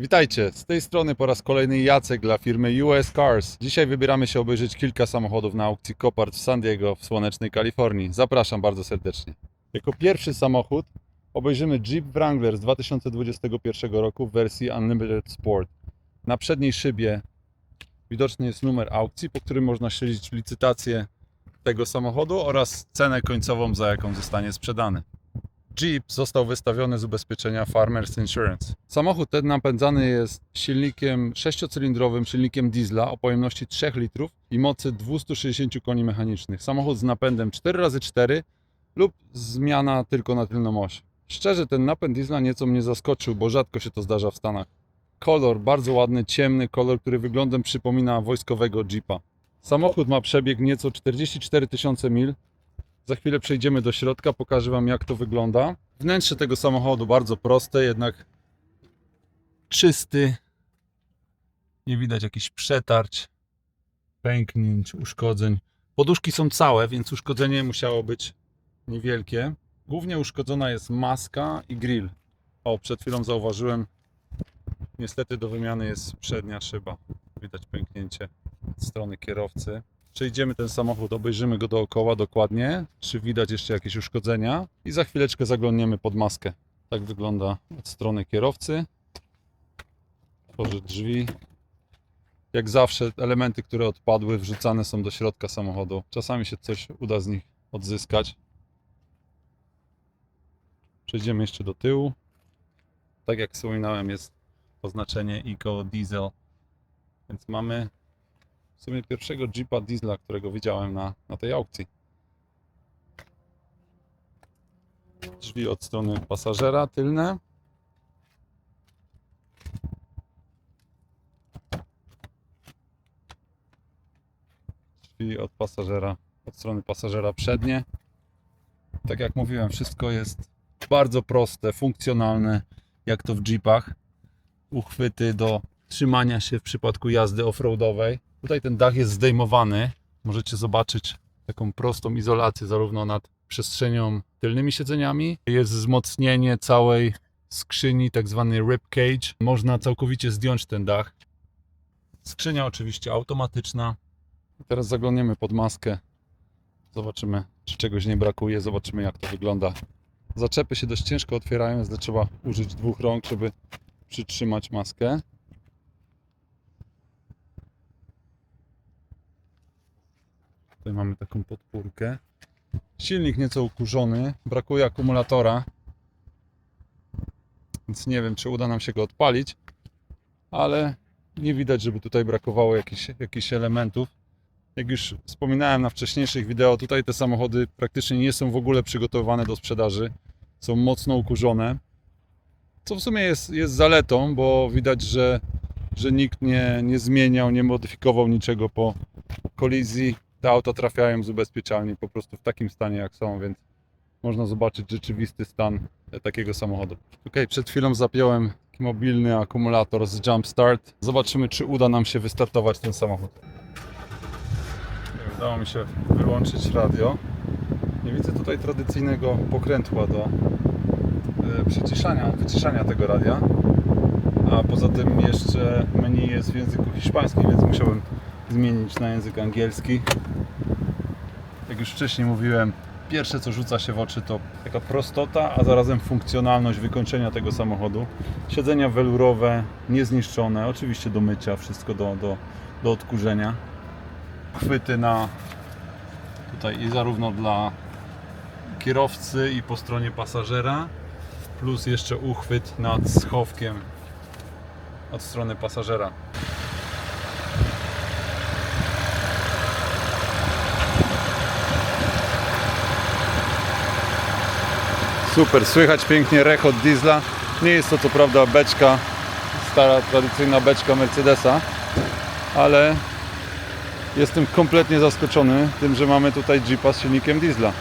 Witajcie, z tej strony po raz kolejny Jacek dla firmy US Cars. Dzisiaj wybieramy się obejrzeć kilka samochodów na aukcji Copart w San Diego w słonecznej Kalifornii. Zapraszam bardzo serdecznie. Jako pierwszy samochód obejrzymy Jeep Wrangler z 2021 roku w wersji Unlimited Sport. Na przedniej szybie widoczny jest numer aukcji, po którym można śledzić licytację tego samochodu oraz cenę końcową, za jaką zostanie sprzedany. Jeep został wystawiony z ubezpieczenia Farmers Insurance. Samochód ten napędzany jest silnikiem sześciocylindrowym, silnikiem diesla o pojemności 3 litrów i mocy 260 koni mechanicznych. Samochód z napędem 4x4 lub zmiana tylko na tylną oś. Szczerze, ten napęd diesla nieco mnie zaskoczył, bo rzadko się to zdarza w Stanach. Kolor, bardzo ładny, ciemny kolor, który wyglądem przypomina wojskowego Jeepa. Samochód ma przebieg nieco 44 tysiące mil, za chwilę przejdziemy do środka, pokażę Wam jak to wygląda. Wnętrze tego samochodu bardzo proste, jednak czysty. Nie widać jakichś przetarć, pęknięć, uszkodzeń. Poduszki są całe, więc uszkodzenie musiało być niewielkie. Głównie uszkodzona jest maska i grill. O, przed chwilą zauważyłem, niestety do wymiany jest przednia szyba. Widać pęknięcie strony kierowcy. Przejdziemy ten samochód, obejrzymy go dookoła dokładnie, czy widać jeszcze jakieś uszkodzenia i za chwileczkę zaglądniemy pod maskę. Tak wygląda od strony kierowcy. Tworzy drzwi. Jak zawsze elementy, które odpadły, wrzucane są do środka samochodu. Czasami się coś uda z nich odzyskać. Przejdziemy jeszcze do tyłu. Tak jak wspominałem, jest oznaczenie Eco Diesel. Więc mamy w sumie pierwszego Jeepa Diesla, którego widziałem na, na tej aukcji. Drzwi od strony pasażera tylne. Drzwi od pasażera, od strony pasażera przednie. Tak jak mówiłem, wszystko jest bardzo proste, funkcjonalne, jak to w Jeepach. Uchwyty do trzymania się w przypadku jazdy offroadowej. Tutaj ten dach jest zdejmowany. Możecie zobaczyć taką prostą izolację zarówno nad przestrzenią tylnymi siedzeniami. Jest wzmocnienie całej skrzyni, tak zwany rib cage. Można całkowicie zdjąć ten dach. Skrzynia oczywiście automatyczna. Teraz zaglądniemy pod maskę. Zobaczymy, czy czegoś nie brakuje. Zobaczymy, jak to wygląda. Zaczepy się dość ciężko otwierają, więc trzeba użyć dwóch rąk, żeby przytrzymać maskę. Tutaj mamy taką podpórkę. Silnik nieco ukurzony, brakuje akumulatora. Więc nie wiem, czy uda nam się go odpalić, ale nie widać, żeby tutaj brakowało jakichś, jakichś elementów. Jak już wspominałem na wcześniejszych wideo, tutaj te samochody praktycznie nie są w ogóle przygotowane do sprzedaży. Są mocno ukurzone. Co w sumie jest, jest zaletą, bo widać, że, że nikt nie, nie zmieniał, nie modyfikował niczego po kolizji te auta trafiają z ubezpieczalni po prostu w takim stanie jak są, więc można zobaczyć rzeczywisty stan takiego samochodu. Ok, przed chwilą zapiąłem mobilny akumulator z Jump Start. Zobaczymy, czy uda nam się wystartować ten samochód. Udało mi się wyłączyć radio. Nie widzę tutaj tradycyjnego pokrętła do e, przyciszania, wyciszania tego radia. A poza tym jeszcze menu jest w języku hiszpańskim, więc musiałem zmienić na język angielski. Jak już wcześniej mówiłem, pierwsze co rzuca się w oczy to taka prostota, a zarazem funkcjonalność wykończenia tego samochodu. Siedzenia welurowe, niezniszczone, oczywiście do mycia, wszystko do, do, do odkurzenia. Chwyty na tutaj i zarówno dla kierowcy i po stronie pasażera, plus jeszcze uchwyt nad schowkiem od strony pasażera. Super, słychać pięknie rechot diesla. Nie jest to co prawda beczka, stara tradycyjna beczka Mercedesa, ale jestem kompletnie zaskoczony tym, że mamy tutaj Jeepa z silnikiem diesla.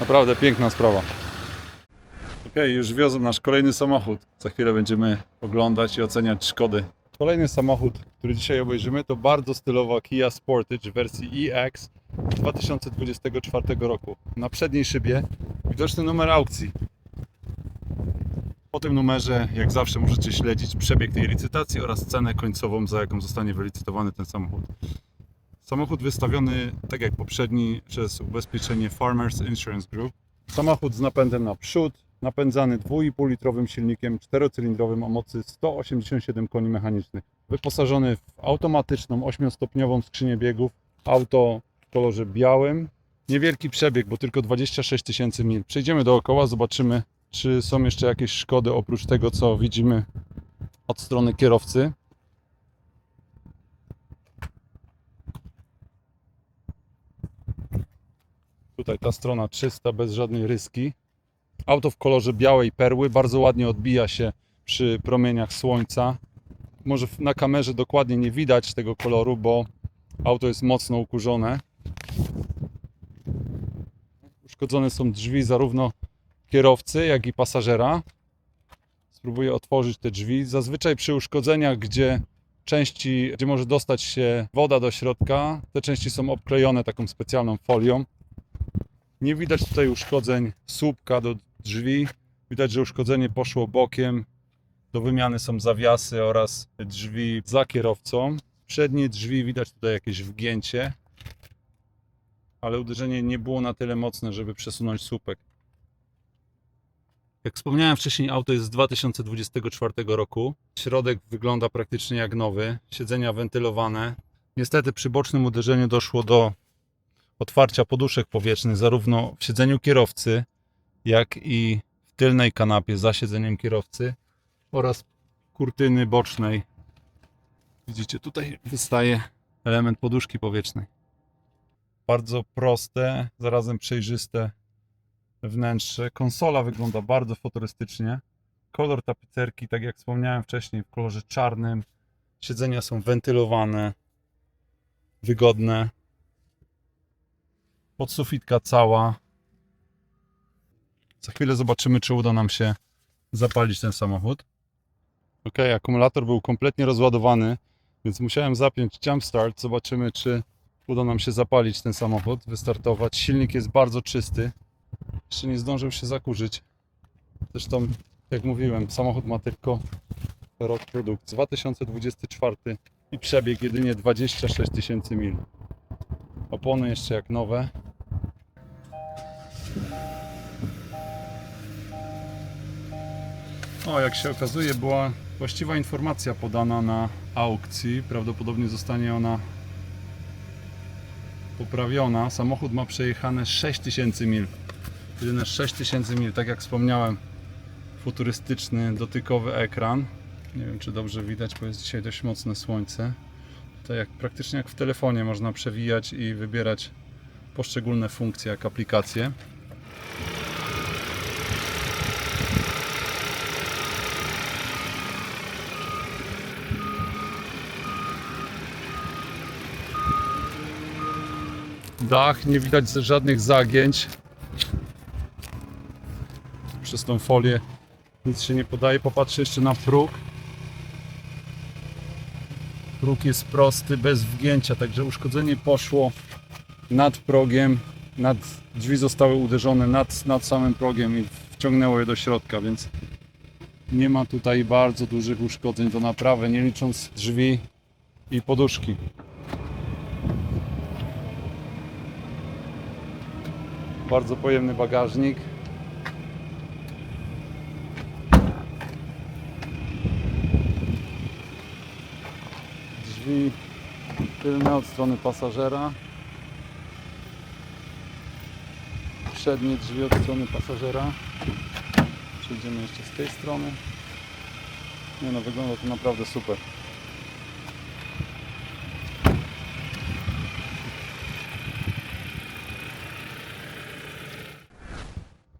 Naprawdę piękna sprawa. Ok, już wiozą nasz kolejny samochód. Za chwilę będziemy oglądać i oceniać szkody. Kolejny samochód, który dzisiaj obejrzymy, to bardzo stylowa Kia Sportage w wersji EX 2024 roku. Na przedniej szybie widoczny numer aukcji. Po tym numerze, jak zawsze, możecie śledzić przebieg tej licytacji oraz cenę końcową, za jaką zostanie wylicytowany ten samochód. Samochód wystawiony, tak jak poprzedni, przez ubezpieczenie Farmers Insurance Group. Samochód z napędem na przód, napędzany 2,5 litrowym silnikiem czterocylindrowym o mocy 187 koni mechanicznych. Wyposażony w automatyczną 8-stopniową skrzynię biegów. Auto kolorze białym. Niewielki przebieg, bo tylko 26 tysięcy mil. Przejdziemy dookoła, zobaczymy, czy są jeszcze jakieś szkody oprócz tego, co widzimy od strony kierowcy. Tutaj ta strona czysta, bez żadnej ryski. Auto w kolorze białej perły bardzo ładnie odbija się przy promieniach słońca. Może na kamerze dokładnie nie widać tego koloru, bo auto jest mocno ukurzone. Uszkodzone są drzwi zarówno kierowcy, jak i pasażera. Spróbuję otworzyć te drzwi. Zazwyczaj przy uszkodzeniach, gdzie części, gdzie może dostać się woda do środka, te części są obklejone taką specjalną folią. Nie widać tutaj uszkodzeń słupka do drzwi. Widać, że uszkodzenie poszło bokiem. Do wymiany są zawiasy oraz drzwi za kierowcą. Przednie drzwi widać tutaj jakieś wgięcie, ale uderzenie nie było na tyle mocne, żeby przesunąć słupek. Jak wspomniałem wcześniej, auto jest z 2024 roku. Środek wygląda praktycznie jak nowy. Siedzenia wentylowane. Niestety przy bocznym uderzeniu doszło do otwarcia poduszek powietrznych zarówno w siedzeniu kierowcy, jak i w tylnej kanapie za siedzeniem kierowcy oraz kurtyny bocznej. Widzicie, tutaj wystaje element poduszki powietrznej. Bardzo proste, zarazem przejrzyste wnętrze. Konsola wygląda bardzo futurystycznie. Kolor tapicerki, tak jak wspomniałem wcześniej, w kolorze czarnym. Siedzenia są wentylowane, wygodne. Podsufitka cała. Za chwilę zobaczymy, czy uda nam się zapalić ten samochód. Ok, akumulator był kompletnie rozładowany, więc musiałem zapiąć jump start. Zobaczymy, czy uda nam się zapalić ten samochód, wystartować. Silnik jest bardzo czysty. Jeszcze nie zdążył się zakurzyć. Zresztą, jak mówiłem, samochód ma tylko rok produkcji 2024 i przebieg jedynie 26 tysięcy mil. Opony jeszcze jak nowe. O, jak się okazuje, była właściwa informacja podana na aukcji. Prawdopodobnie zostanie ona poprawiona. Samochód ma przejechane 6000 mil. Jedyne 6000 mil, tak jak wspomniałem, futurystyczny, dotykowy ekran. Nie wiem, czy dobrze widać, bo jest dzisiaj dość mocne słońce. To jak praktycznie jak w telefonie można przewijać i wybierać poszczególne funkcje jak aplikacje. Dach, nie widać żadnych zagięć. Przez tą folię nic się nie podaje. Popatrzę jeszcze na próg. Próg jest prosty, bez wgięcia, także uszkodzenie poszło nad progiem, nad drzwi zostały uderzone nad, nad samym progiem i wciągnęło je do środka, więc nie ma tutaj bardzo dużych uszkodzeń do naprawy, nie licząc drzwi i poduszki. Bardzo pojemny bagażnik. Drzwi tylne od strony pasażera. Przednie drzwi od strony pasażera. Przejdziemy jeszcze z tej strony. Nie no, wygląda to naprawdę super.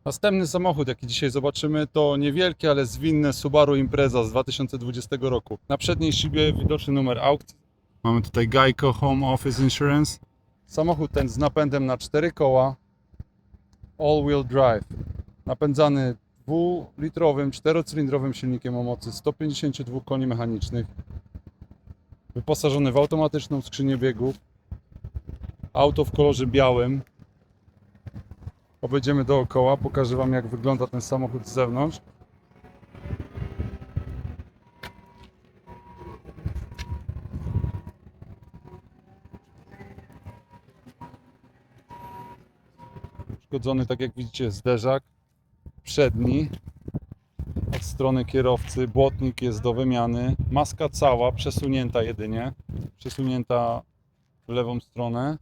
Następny samochód, jaki dzisiaj zobaczymy, to niewielkie, ale zwinne Subaru Impreza z 2020 roku. Na przedniej szybie widoczny numer aukcji. Mamy tutaj Geico Home Office Insurance. Samochód ten z napędem na 4 koła, all-wheel drive. Napędzany dwulitrowym, czterocylindrowym silnikiem o mocy 152 koni mechanicznych. Wyposażony w automatyczną skrzynię biegów. Auto w kolorze białym obejdziemy dookoła, pokażę Wam jak wygląda ten samochód z zewnątrz. Uszkodzony, tak jak widzicie, zderzak przedni od strony kierowcy, błotnik jest do wymiany, maska cała, przesunięta jedynie, przesunięta w lewą stronę,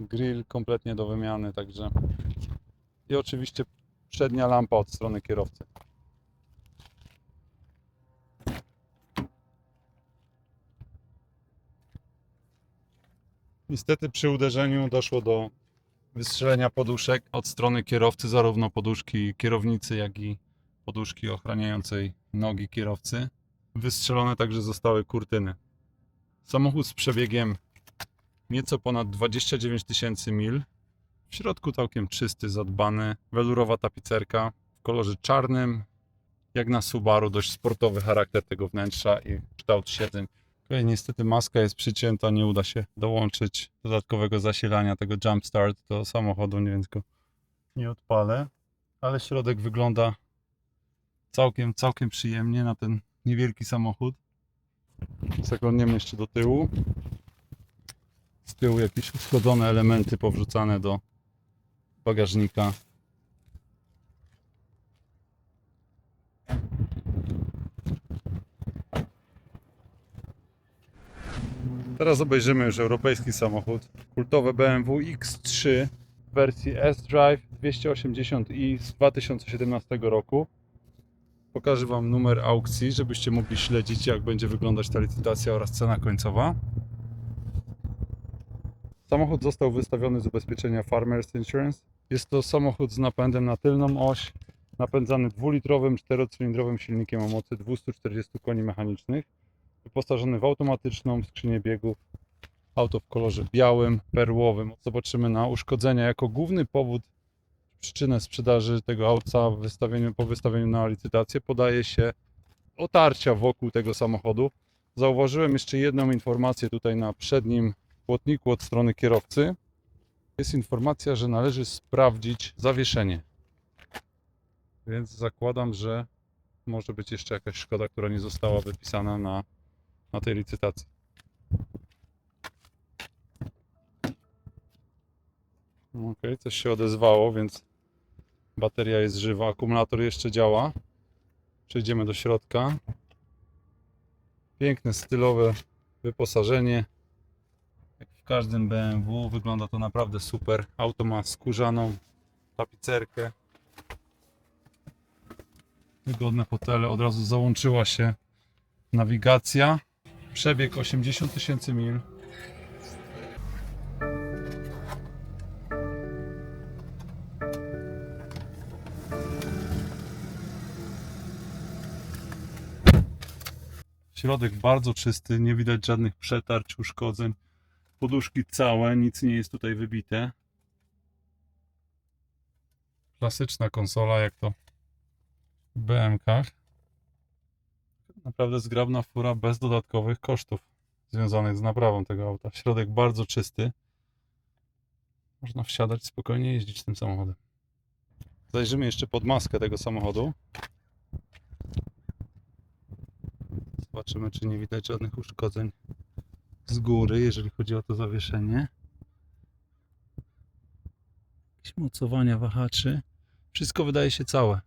Grill kompletnie do wymiany, także. I oczywiście przednia lampa od strony kierowcy. Niestety przy uderzeniu doszło do wystrzelenia poduszek od strony kierowcy, zarówno poduszki kierownicy, jak i poduszki ochraniającej nogi kierowcy. Wystrzelone także zostały kurtyny. Samochód z przebiegiem nieco ponad 29 tysięcy mil. W środku całkiem czysty, zadbany, welurowa tapicerka w kolorze czarnym. Jak na Subaru, dość sportowy charakter tego wnętrza i kształt siedzeń. Okej, niestety maska jest przycięta, nie uda się dołączyć dodatkowego zasilania tego jump start do samochodu, więc go nie odpalę. Ale środek wygląda całkiem, całkiem przyjemnie na ten niewielki samochód. Zaglądniemy jeszcze do tyłu. Z tyłu jakieś uszkodzone elementy powrzucane do bagażnika. Teraz obejrzymy już europejski samochód. Kultowe BMW X3 w wersji S-Drive 280i z 2017 roku. Pokażę Wam numer aukcji, żebyście mogli śledzić, jak będzie wyglądać ta licytacja oraz cena końcowa. Samochód został wystawiony z ubezpieczenia Farmers Insurance. Jest to samochód z napędem na tylną oś, napędzany dwulitrowym, czterocylindrowym silnikiem o mocy 240 koni mechanicznych, wyposażony w automatyczną skrzynię biegów, auto w kolorze białym, perłowym. Zobaczymy na uszkodzenia jako główny powód, przyczynę sprzedaży tego auta wystawieniu, po wystawieniu na licytację podaje się otarcia wokół tego samochodu. Zauważyłem jeszcze jedną informację tutaj na przednim płotniku od strony kierowcy. Jest informacja, że należy sprawdzić zawieszenie. Więc zakładam, że może być jeszcze jakaś szkoda, która nie została wypisana na, na tej licytacji. Ok, coś się odezwało, więc bateria jest żywa, akumulator jeszcze działa. Przejdziemy do środka. Piękne, stylowe wyposażenie. Każdym BMW wygląda to naprawdę super. Auto ma skórzaną tapicerkę. Wygodne fotele. Od razu załączyła się nawigacja. Przebieg 80 tysięcy mil. Środek bardzo czysty, nie widać żadnych przetarć, uszkodzeń. Poduszki całe, nic nie jest tutaj wybite. Klasyczna konsola, jak to w BMKach. Naprawdę zgrabna fura bez dodatkowych kosztów związanych z naprawą tego auta. Środek bardzo czysty. Można wsiadać spokojnie jeździć tym samochodem. Zajrzymy jeszcze pod maskę tego samochodu. Zobaczymy, czy nie widać żadnych uszkodzeń z góry, jeżeli chodzi o to zawieszenie. Jakieś mocowania wahaczy. Wszystko wydaje się całe.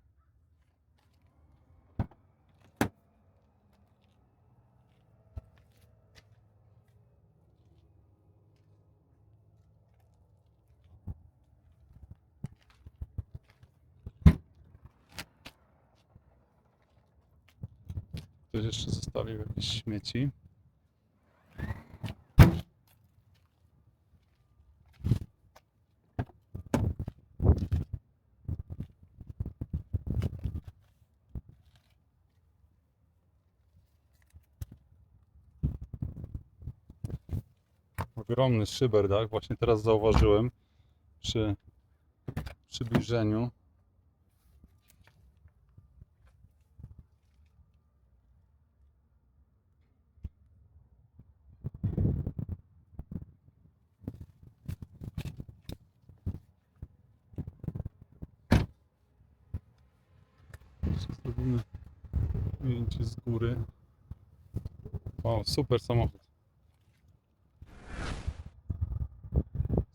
Ktoś jeszcze zostawił jakieś śmieci. Ogromny szyberdach, właśnie teraz zauważyłem przy przybliżeniu. Zrobimy ujęcie z góry. Wow, super samochód.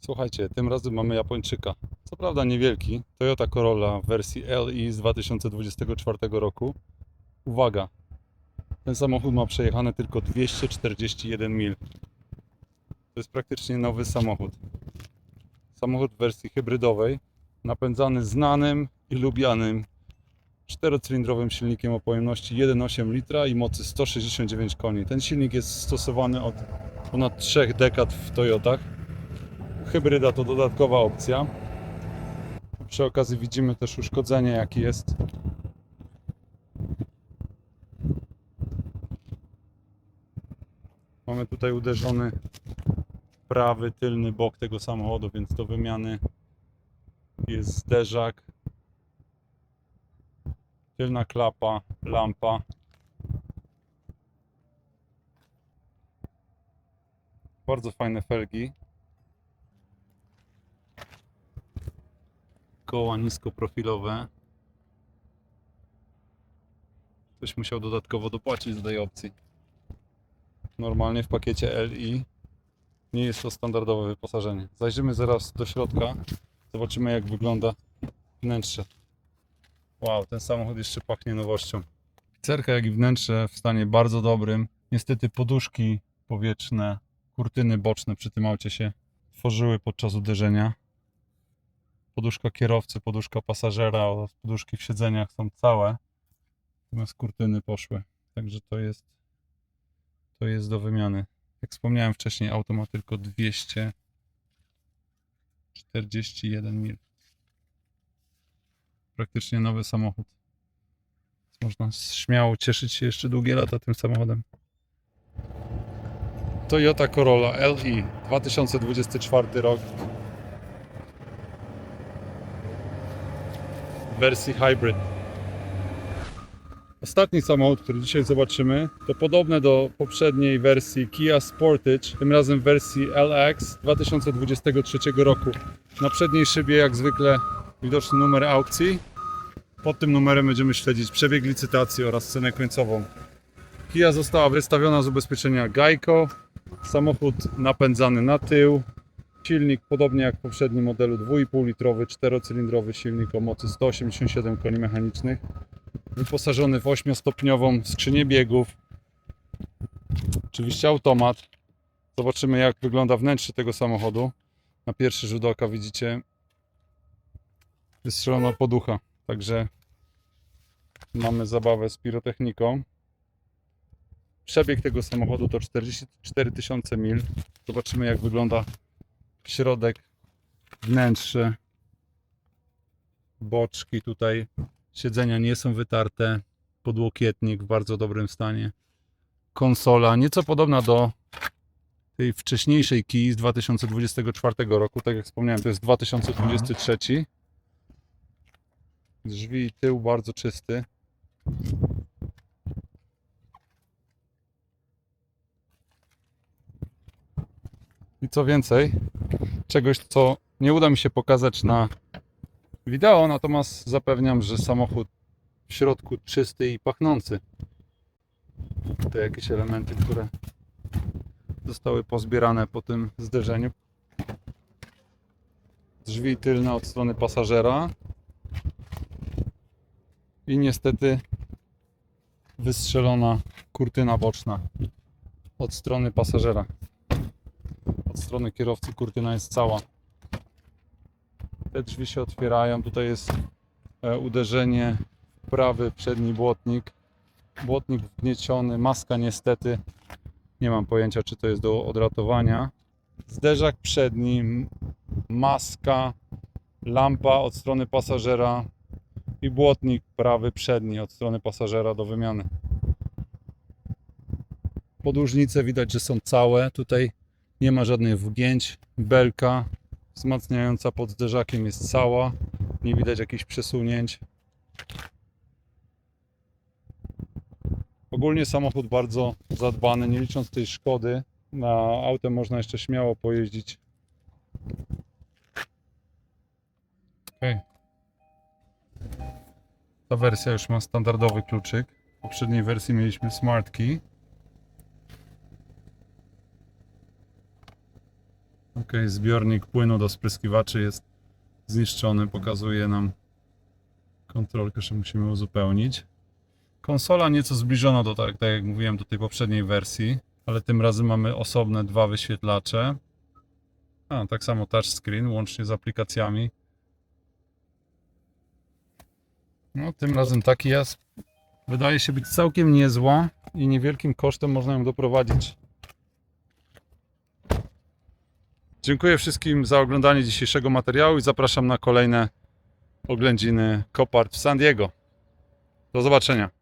Słuchajcie, tym razem mamy Japończyka. Co prawda niewielki, Toyota Corolla w wersji LI z 2024 roku. Uwaga, ten samochód ma przejechane tylko 241 mil. To jest praktycznie nowy samochód. Samochód w wersji hybrydowej, napędzany znanym i lubianym czterocylindrowym silnikiem o pojemności 1,8 litra i mocy 169 koni. Ten silnik jest stosowany od ponad 3 dekad w Toyotach. Hybryda to dodatkowa opcja. Przy okazji widzimy też uszkodzenie, jakie jest. Mamy tutaj uderzony prawy tylny bok tego samochodu, więc do wymiany jest zderzak, tylna klapa, lampa. Bardzo fajne felgi. Koła niskoprofilowe. Ktoś musiał dodatkowo dopłacić do tej opcji. Normalnie w pakiecie LI nie jest to standardowe wyposażenie. Zajrzymy zaraz do środka. Zobaczymy jak wygląda wnętrze. Wow, ten samochód jeszcze pachnie nowością. Cerka jak i wnętrze w stanie bardzo dobrym. Niestety poduszki powietrzne, kurtyny boczne przy tym aucie się tworzyły podczas uderzenia. Poduszka kierowcy, poduszka pasażera oraz poduszki w siedzeniach są całe. Natomiast kurtyny poszły. Także to jest to jest do wymiany. Jak wspomniałem wcześniej, auto ma tylko 241 mil. Praktycznie nowy samochód. Można śmiało cieszyć się jeszcze długie lata tym samochodem. Toyota Corolla LI 2024 rok. Wersji hybrid. Ostatni samochód, który dzisiaj zobaczymy, to podobne do poprzedniej wersji Kia Sportage, tym razem w wersji LX 2023 roku. Na przedniej szybie, jak zwykle, widoczny numer aukcji. Pod tym numerem będziemy śledzić przebieg licytacji oraz cenę końcową. Kia została wystawiona z ubezpieczenia Geico. Samochód napędzany na tył. Silnik, podobnie jak w poprzednim modelu, 2,5 litrowy, czterocylindrowy silnik o mocy 187 koni mechanicznych wyposażony w 8-stopniową skrzynię biegów. Oczywiście automat. Zobaczymy jak wygląda wnętrze tego samochodu. Na pierwszy rzut oka widzicie wystrzelona poducha. Także mamy zabawę z pirotechniką. Przebieg tego samochodu to 44 tysiące mil. Zobaczymy jak wygląda środek, wnętrze, boczki tutaj Siedzenia nie są wytarte. Podłokietnik w bardzo dobrym stanie. Konsola nieco podobna do tej wcześniejszej Kii z 2024 roku. Tak jak wspomniałem, to jest 2023. Drzwi tył bardzo czysty. I co więcej, czegoś co nie uda mi się pokazać na wideo, natomiast zapewniam, że samochód w środku czysty i pachnący. Te jakieś elementy, które zostały pozbierane po tym zderzeniu. Drzwi tylne od strony pasażera. I niestety wystrzelona kurtyna boczna od strony pasażera. Od strony kierowcy kurtyna jest cała. Te drzwi się otwierają. Tutaj jest e, uderzenie w prawy przedni błotnik. Błotnik wgnieciony, maska niestety. Nie mam pojęcia, czy to jest do odratowania. Zderzak przedni, maska, lampa od strony pasażera i błotnik prawy przedni od strony pasażera do wymiany. Podłużnice widać, że są całe. Tutaj nie ma żadnych wgięć. Belka wzmacniająca pod zderzakiem jest cała. Nie widać jakichś przesunięć. Ogólnie samochód bardzo zadbany, nie licząc tej szkody. Na autem można jeszcze śmiało pojeździć. Okay. Ta wersja już ma standardowy kluczyk. W poprzedniej wersji mieliśmy Smart Key. Ok, zbiornik płynu do spryskiwaczy jest zniszczony, pokazuje nam kontrolkę, że musimy uzupełnić. Konsola nieco zbliżona do, tak, tak jak mówiłem, do tej poprzedniej wersji, ale tym razem mamy osobne dwa wyświetlacze. A, tak samo touchscreen, łącznie z aplikacjami. No, tym razem taki jest. Wydaje się być całkiem niezła i niewielkim kosztem można ją doprowadzić. Dziękuję wszystkim za oglądanie dzisiejszego materiału i zapraszam na kolejne oględziny Copart w San Diego. Do zobaczenia.